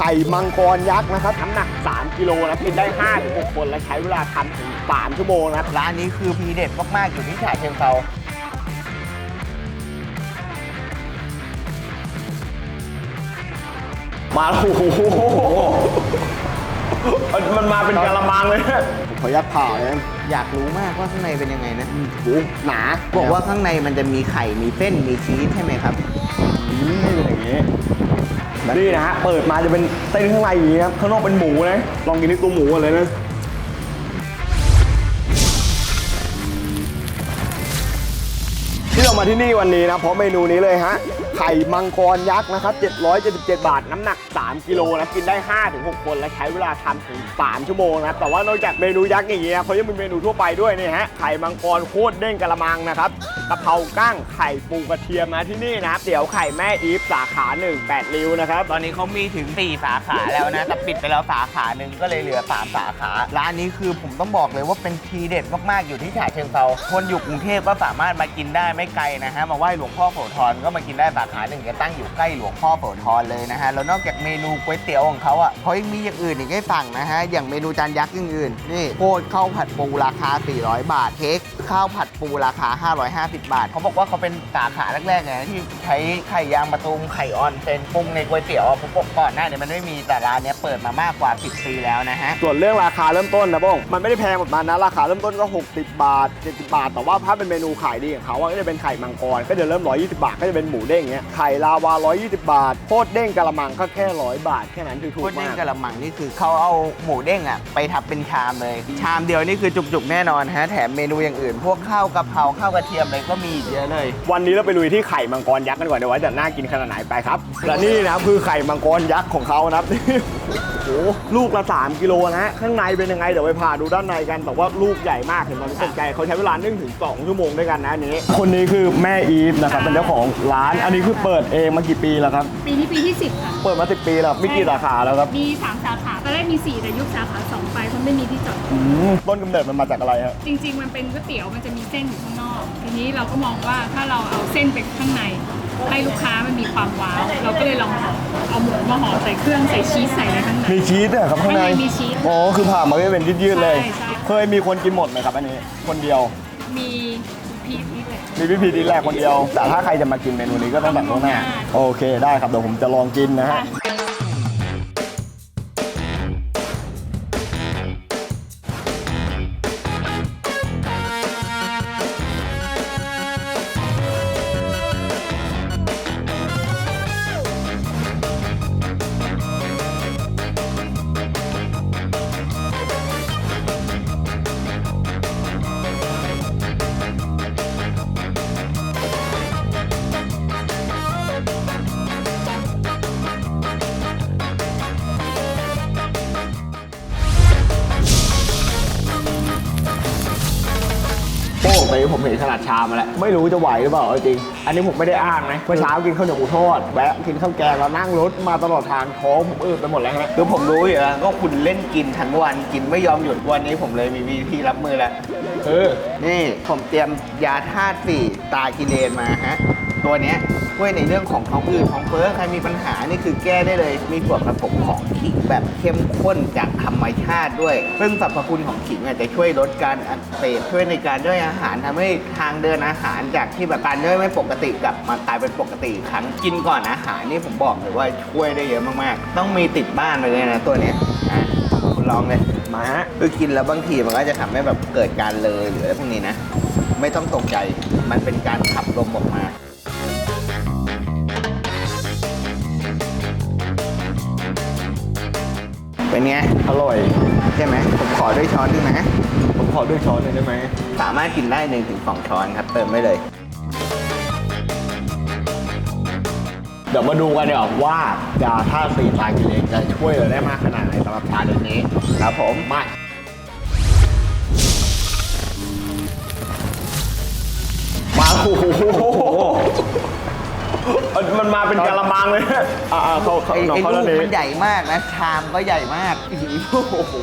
ไข่มังกรยักษ์นะครับน้ำหนัก 3 กิโลนะกินได้5-6คนและใช้เวลาทำถึง3ชั่วโมงนะครับร้านนี้คือพีเด็ดมาก ๆ อยู่ที่ฉะเชิงเทรามาแล้วโอ้โหมันมาเป็นกะละมังเลยผมขออนุญาตผ่าเลยนะอยากรู้มากว่าข้างในเป็นยังไงนะ โอ้โหหนาบอกว่าข้างในมันจะมีไข่มีเส้นมีชีสใช่ไหมครับ อืมนี่เป็นอย่างนี้ นี่นะฮะ เปิดมาจะเป็นเส้นข้างในอย่างนี้ครับ ข้างนอกเป็นหมูนะ ลองกินที่ตัวหมูก่อนเลยนะที่เรามาที่นี่วันนี้นะ เพราะเมนูนี้เลยฮะ ไข่มังกรยักษ์นะครับ 777 บาท น้ำหนัก 3 กิโลนะกินได้ 5-6 คน และใช้เวลาทำถึง 3 ชั่วโมงนะแต่ว่านอกจากเมนูยักษ์อย่างเงี้ยเขายังมีเมนูทั่วไปด้วยนี่ฮะ ไข่มังกรโคตรเด้งกระมังนะครับกะเพรากั้งไข่ปูกระเทียมนะที่นี่นะครับเดี๋ยวไข่แม่อีฟสาขา1 8ริ้วนะครับ ตอนนี้เขามีถึง 4 สาขาแล้วนะแต่ปิดไปแล้วสาขาหนึ่งก็เลยเหลือ 3 สาขา ร้านนี้คือผมต้องบอกเลยว่าเป็นทีเด็ดมากๆอยู่ที่ฉะเชิงเทราคนอยู่กรุงเทพก็สามารถมากินได้ไม่ไกลนะฮะมาไหว้หลวงพ่อโสธรก็มากินได้สาขาหนึ่งจะตั้งอยู่ใกล้หลวงพ่อโสธรเลยนะฮะแล้วนอกจากเมนูก๋วยเตี๋ยวของเขาอะเขายังมีอย่างอื่นอีกให้สั่งนะฮะอย่างเมนูจานยักษ์อย่างอื่นนี่โคตรข้าวผัดปูราคา 400 บาทเค้กข้าวผัดปูราคา 550 บาทเขาบอกว่าเขาเป็นสาขาแรกๆนะที่ใช้ไข่ยางมะตูมไข่ออนเป็นปรุงในก๋วยเตี๋ยวอะผมบอกก่อนหน้าเนี่ยมันไม่มีแต่ร้านเนี้ยเปิดมามากกว่า 10 ปีแล้วนะฮะส่วนเรื่องราคาเริ่มต้นนะบ้องมันไม่ได้แพงแบบนั้นนะราคาเริ่มต้นก็ 60 บาท70บาทแต่ว่าถ้าเป็นเมนูขายดีของเขาอะก็จะเป็นไข่มังกรก็จะเริ่ม 120 บาทก็จะเป็นหมูเด้งเงี้ยไข่ลาวา 120 บาทโคตรเด้งกะละมังก็แค่100บาท แค่นั้นถูโคกตรๆเด้มางกกระมังนี่คือเขาเอาหมูเด้งอะไปทำเป็นชามเลย ชามเดียวนี่คือจุกๆแน่นอนฮะแถมเมนูอย่างอื่น พวกข้าวกะเพราข้าวกระเทียมอะไรก็มีอีกเยอะเลย วันนี้เราไปลุยที่ไข่มังกรยักษ์กันก่อนเดี๋ยวไว้จะน่ากินขนาดไหนไปครับและนี่นะครับคือไข่มังกรยักษ์ของเขานะครับ โอ้โหลูกละ 3 กิโลนะฮะ ข้างในเป็นยังไง เดี๋ยวไปพาดูด้านในกัน แต่ว่าลูกใหญ่มากเห็นตอนนี้ตกใจเขาใช้เวลานึ่งถึง2ชั่วโมงด้วยกันนะอันนี้ คนนี้คือแม่อีฟนะครับ เป็นเจ้าของร้าน อันนี้คือเปิดเองมากี่ปีแล้วครับ ปีนี้ปีที่ 10 ค่ะ เปิดมา10ปีแล้ว มีกี่สาขาแล้วครับมี 3 สาขาตอนแรกมี 4 แต่ยุบสาขา 2 ไปเพราะไม่มีที่จอด อืมต้นกำเนิดมันมาจากอะไรฮะ จริง ๆ มันเป็นก๋วยเตี๋ยวมันจะมีเส้นอยู่ข้างนอก ทีนี้เราก็มองว่าถ้าเราเอาเส้นไปข้างใน ให้ลูกค้ามันมีความว้าว เราก็เลยลองเอาหมูมาห่อใส่เครื่องใส่ชีสใส่อะไรข้างในมีชีสด้วยเหรอครับข้างในข้างในมีชีสอ๋อคือผ่ามาไม่เป็นยืดๆเลย ใช่ใช่ เคยมีคนกินหมดไหมครับอันนี้ คนเดียว มีพีชนี่เลยมีพี่พีดีแรกคนเดียว แต่ถ้าใครจะมากินเมนูนี้ก็ต้องสั่งล่วงหน้า โอเคได้ครับเดี๋ยวผมจะลองกินนะฮะโป้ งไปผมเห็นขนาดชามมาแล้ว ไม่รู้จะไหวหรือเปล่าเอาจริง อันนี้ผมไม่ได้อ้างนะเมื่อเช้ากินข้าวเหนียวหมูทอดแวะกินข้าวแกงแล้วนั่งรถมาตลอดทางท้องผมอืดไปหมดแล้วฮะคือผมรู้อยู่แล้วก็คุณเล่นกินทั้งวันกินไม่ยอมหยุดวันนี้ผมเลยมีวิธีรับมือแล้ว เออ นี่ผมเตรียมยาธาตุสี่ตากิเลนมาฮะ ตัวเนี้ย ช่วยในเรื่องของท้องอืดท้องเฟ้อใครมีปัญหานี่คือแก้ได้เลย มีส่วนผสมของขิงแบบเข้มข้นจากธรรมชาติด้วย ซึ่งสรรพคุณของขิงอาจจะช่วยลดการอักเสบช่วยในการย่อยอาหารทำให้ทางเดินอาหารจากที่แบบการย่อยไม่ปกติกลับมากลายเป็นปกติอีกครั้งกินก่อนอาหารนี่ผมบอกเลยว่าช่วยได้เยอะมากๆ ต้องมีติดบ้านไปเลยนะตัวเนี้ยอะคุณลองเลยมาฮะคือกินแล้วบางทีมันก็จะทำให้แบบเกิดการเลยหรืออะไรพวกนี้นะ ไม่ต้องตกใจมันเป็นการขับลมออกมา เป็นไง อร่อยใช่ไหม ผมขอด้วยช้อนหนึงนะผมขอด้วยช้อนหนึ่งได้ไหมสามารถกินได้หนึ่งถึงสองช้อนครับ เติมได้เลย เดี๋ยวมาดูกันเดี๋ยวว่ายาท่าตุสีตากิเลนจะช่วยเราได้มากขนาดไหนสำหรับชาเดือนนี้ ครับผมมามาโอ้โห มันมาเป็นกะละมังเลย อ่าเขาเขาไอ้น้องไอ้เขาลูแล้วกนี้มันใหญ่มากนะ ชามก็ใหญ่มากโอ้โห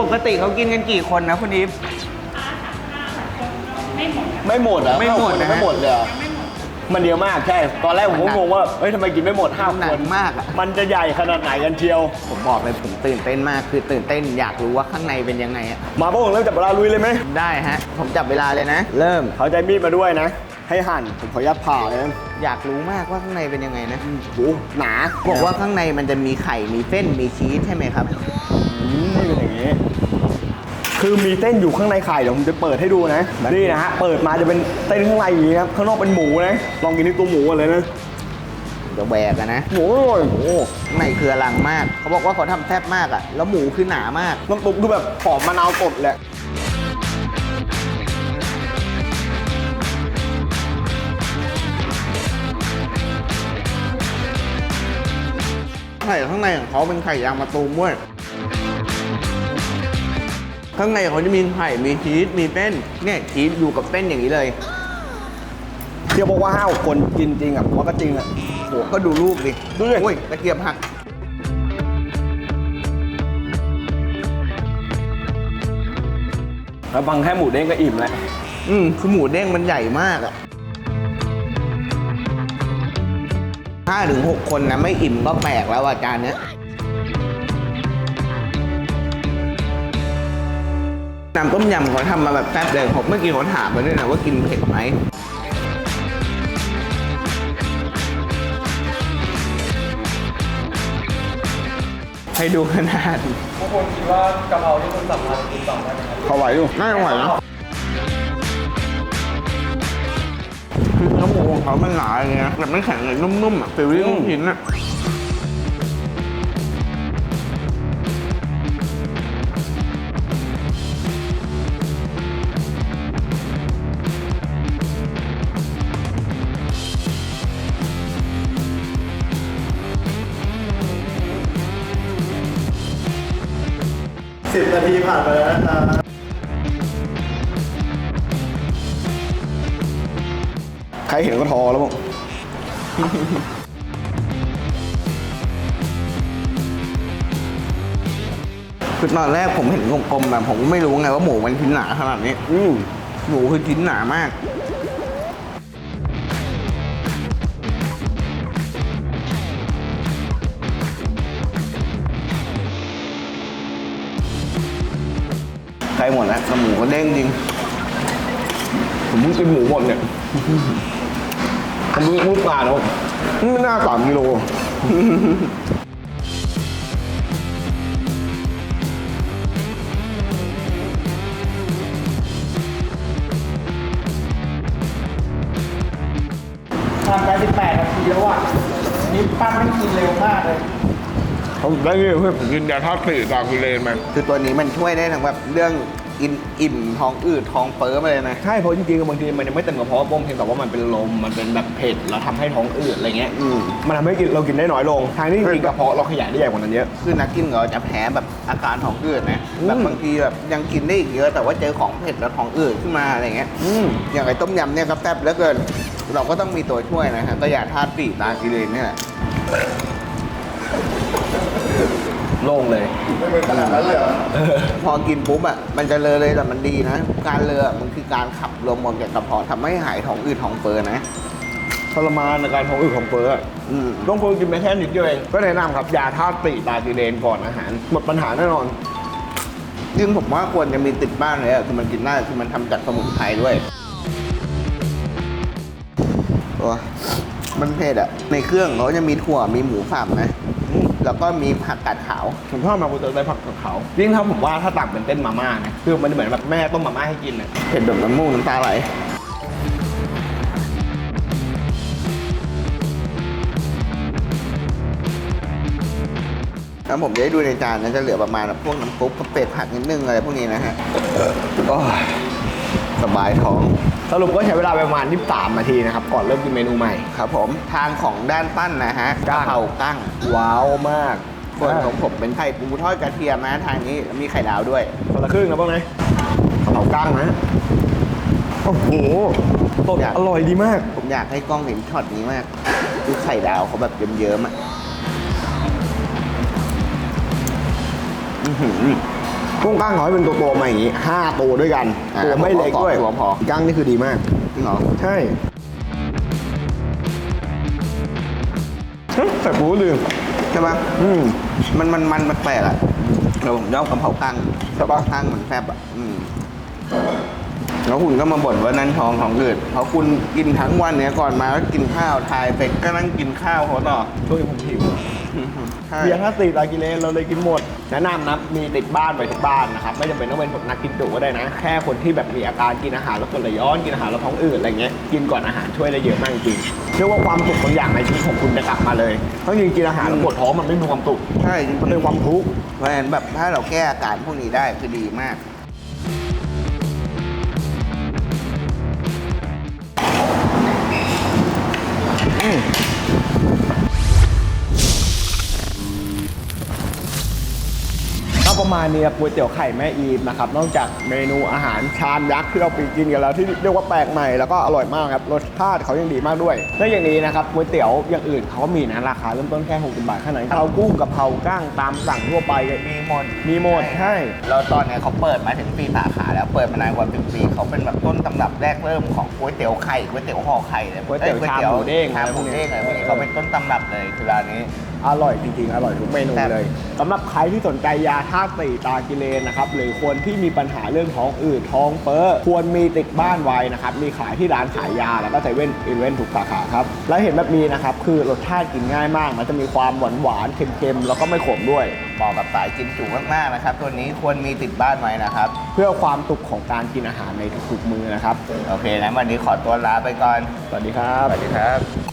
ปกติเขากินกันกี่คนนะคุณอีฟไม่หมดไม่หมดเหรอไม่หมดนะไม่หมดเลยเหรอไม่หมดมันเยอะมากใช่ ตอนแรกผมก็งงว่า เฮ้ยทำไมกินไม่หมดห้าหนัคกน มากอะมันจะใหญ่ขนาดไหนกันเชียว ผมบอกเลยผมตื่นเต้นมากคือตื่นเต้นอยากรู้ว่าข้างในเป็นยังไงอะมาพวกผมเริ่มจับเวลาลุยเลยไหมได้ฮะ ผมจับเวลาเลยนะ เริ่มเขาใจมีดมาด้วยนะ ให้หั่นผมขออนุญาตผ่าเลยนะอยากรู้มากว่าข้างในเป็นยังไงนะ โอ้โหหนาบอกว่าข้างในมันจะมีไข่ มีเส้น มีชีสใช่ไหมครับ อืมไม่เป็นอย่างนี้ คือมีเต้นอยู่ข้างในไข่เดี๋ยวผมจะเปิดให้ดูนะนี่นะฮะเปิดมาจะเป็นเต้นข้างในอย่างนี้ครับข้างนอกเป็นหมูนะลองกินที่ตัวหมูก่อนเลยนะเดี๋ยวแหวกอะนะหมูอร่อยโอ้โหข้างในคืออลังมาก เขาบอกว่าเขาทำแซ่บมากอะแล้วหมูคือหนามากน้ำซุปดูแบบหอมมะนาวสดแหละ ข่ข้างในของเขาเป็นไข่ยางมะตูมด้วยข้างในเขาจะมีไข่ มีชีส มีเส้น เนี่ยชีสอยู่กับเส้นอย่างนี้เลย เที่ยวบอกว่าห้าคนกินจริงอะผมว่าก็จริงอะโหก็ดูรูปดิดูดิโอ้ยตะเกียบหักแล้วฟังแค่หมูเด้งก็อิ่มแล้ว อืมคือหมูเด้งมันใหญ่มากอะ ห้าถึงหกคนนะไม่อิ่มก็แปลกแล้วอาจารย์เนี้ยน้ำต้มยำเขาทำมาแบบแซ่บเลยผมเมื่อกี้เขาถามมาด้วยนะว่ากินเผ็ดไหมให้ดูขนาดเขาไหวอยู่น่าจะไหวนะ เนื้อหมูของเขามันหนาอย่างเงี้ยแต่ไม่แข็งเลยนุ่มๆอะฟิลลิ่งลูกชิ้นอะสิบนาทีผ่านไปแล้วนะครับ ใครเห็นก็ทอแล้วมั้งคือตอนแรกผมเห็นกลมๆแบบผมก็ไม่รู้ไงว่าหมูมันชิ้นหนาขนาดนี้ อืมหมูคือชิ้นหนามาก ใครหมดแล้วแต่หมูก็เด้งจริง ผมเพิ่งกินหมูหมดเนี่ย ผมเพิ่งพูดมาแล้วนี่ไม่น่าสามกิโลทำไป18นาทีแล้วอะนี่ปั้นไม่กินเร็วมากเลยเขาได้เงี้ยเพื่อนผมกินยาธาตุสี่ตามกิเลนมาคือตัวนี้มันช่วยได้ทั้งแบบเรื่อง อินอิ่มท้องอืดท้องเฟ้อมาเลยนะ ใช่เพราะจริงๆบางทีมันยังไม่เต็มกระเพาะป้มเพียงแต่ว่ามันเป็นลมมันเป็นแบบเผ็ดแล้วทำให้ท้องอืดอะไรเงี้ย อืม มันทำให้กินเรากินได้น้อยลง ทางที่จริงๆกระเพาะเราขยายได้ใหญ่กว่านั้นเยอะ คือนักกินเราจะแพ้แบบอาการท้องอืดนะอืม แบบบางทีแบบยังกินได้อีกเยอะแต่ว่าเจอของเผ็ดแล้วท้องอืดขึ้นมาอะไรเงี้ย อืม อย่างไอ้ต้มยำเนี่ยก็แซ่บเหลือเกิน เราก็ต้องมีตัวช่วยนะฮะก็อย่าธาตุสี่ตากิเลนเนี่ยแหละโล่งเลยพอกินปุ๊บอะมันจะเลอะเลยแต่มันดีนะ การเลอะมันคือการขับลมออกจากกระเพาะทำให้หายท้องอืดท้องเฟ้อนะ ทรมานในการท้องอืดของเฟ้ออะอืม ต้องคนกินไปแค่นิดเดียวเอง ก็แนะนำครับยาธาตุสี่ตากิเลนก่อนอาหารหมดปัญหาแน่นอน ซึ่งผมว่าควรจะมีติดบ้านเลยอะคือมันกินได้คือมันทำจากสมุนไพรด้วยโอ้ยมันเผ็ดอะในเครื่องเขาจะมีถั่วมีหมูสับนะอืม แล้วก็มีผักกาดขาวผมชอบมากูจะได้ผักกับเขายิ่งถ้าผมว่าถ้าตักเป็นเต้นมาม่านะคือมันเหมือนแบบแม่ต้มมาม่าให้กินอะเผ็ดแบบน้ำมูกน้ำตาไหลถ้าผมจะให้ดูในจานนะจะเหลือประมาณแบบพวกน้ำซุปกับเป็ดผักนิดนึงอะไรพวกนี้นะฮะก็สบายท้อง สรุปก็ใช้เวลาไปประมาณ 23 นาทีนะครับ ก่อนเริ่มกินเมนูใหม่ ครับผมทางของด้านปั้นนะฮะกะกั้งเพรากั้ง ว้าวมากส่วนของผมเป็นไข่ปูทอดกระเทียมนะทางนี้มีไข่ดาวด้วยคนละครึ่งนะบ้างนะกะเพรากั้งนะ โอ้โหสดอยาก อร่อยดีมาก ผมอยากให้กล้องเห็นช็อตนี้มากคือไข่ดาวเขาแบบเยิ้มๆอะอื้อหือ กุ้งกั้งเขาให้เป็นตัวโตๆมาอย่างนี้ห้าตัวด้วยกันอ่าตัวไม่เล็กด้วยตัวพอกั้งนี่คือดีมาก จริงเหรอใช่แต่กูลืมใช่ปะอืม มันมันมันแปลกๆอะแต่ผมชอบกะเพรากั้งใช่ปะกั้งมันแซ่บอะอืมแล้วคุณก็มาบ่นว่านั่นท้องของอืดเพราะคุณกินทั้งวันเนี่ยก่อนมาก็กินข้าวทายเสร็จก็นั่งกินข้าวเขาต่อช่วงนี้ผมหิว ใช่ เบียร์ห้าสี่ตากิเลนเราเลยกินหมด แนะนำนะมีติดบ้านไว้ทุกบ้านนะครับ ไม่จำเป็นต้องเป็นนักกินจุก็ได้นะ แค่คนที่แบบมีอาการกินอาหารแล้วกดไหลย้อนกินอาหารแล้วท้องอืดอะไรเงี้ยกินก่อนอาหารช่วยได้เยอะมากจริงเชื่อว่าความสุขบางอย่างในชีวิตของคุณจะกลับมาเลยเพราะจริงๆกินอาหารแล้วปวดท้องมันไม่มีความสุขใช่จริงมันเป็นความทุกข์ เพราะฉะนั้นแบบถ้าเราแก้อาการพวกนี้ได้คือดีมาก มาณนี้ครับก๋วยเตี๋ยวไข่แม่อีมนะครับนอกจากเมนูอาหารชามยักษ์ที่เราไปกินกันแล้วที่เรียกว่าแปลกใหม่แล้วก็อร่อยมากครับรสชาติเขายังดีมากด้วยนอกจากนี้นะครับก๋วยเตี๋ยวอย่างอื่นเขาก็มีนะราคาเริ่มต้นแค่60บาทแค่นั้นเรากุ้งกับเพราก้างตามสั่งทั่วไปก็มีหมดมีหมดใช่แล้วตอนเนี้ยเขาเปิดมาถึงปีสาขาแล้วเปิดมานานกว่าสิบปีเขาเป็นแบบต้นตำรับแรกเริ่มของก๋วยเตี๋ยวไข่ก๋วยเตี๋ยวห่อไข่เลยก๋วยเตี๋ยวอ้ชามหมูเด้งชามหมูเด้งอะไรพวกนี้เขาเป็นต้นตำรับเลยคือร้านนี้ อร่อยจริงๆ อร่อยทุกเมนูแซ่บเลยสำหรับใครที่สนใจยาธาตุสี่ตากิเลนนะครับ หรือคนที่มีปัญหาเรื่องท้องอืดท้องเฟ้อควรมีติดบ้านไว้นะครับ มีขายที่ร้านขายยาแล้วก็เซเว่นอีเวนทุกสาขาครับ และเห็นแบบนี้นะครับ คือรสชาติกินง่ายมาก มันจะมีความหวานหวานๆเค็มๆ แล้วก็ไม่ขมด้วย เหมาะกับสายกินจุมากๆนะครับ ตัวนี้ควรมีติดบ้านไว้นะครับ เพื่อความสุขของการกินอาหารในทุกๆมื้อนะครับ โอเคนะวันนี้ขอตัวลาไปก่อน สวัสดีครับ สวัสดีครับ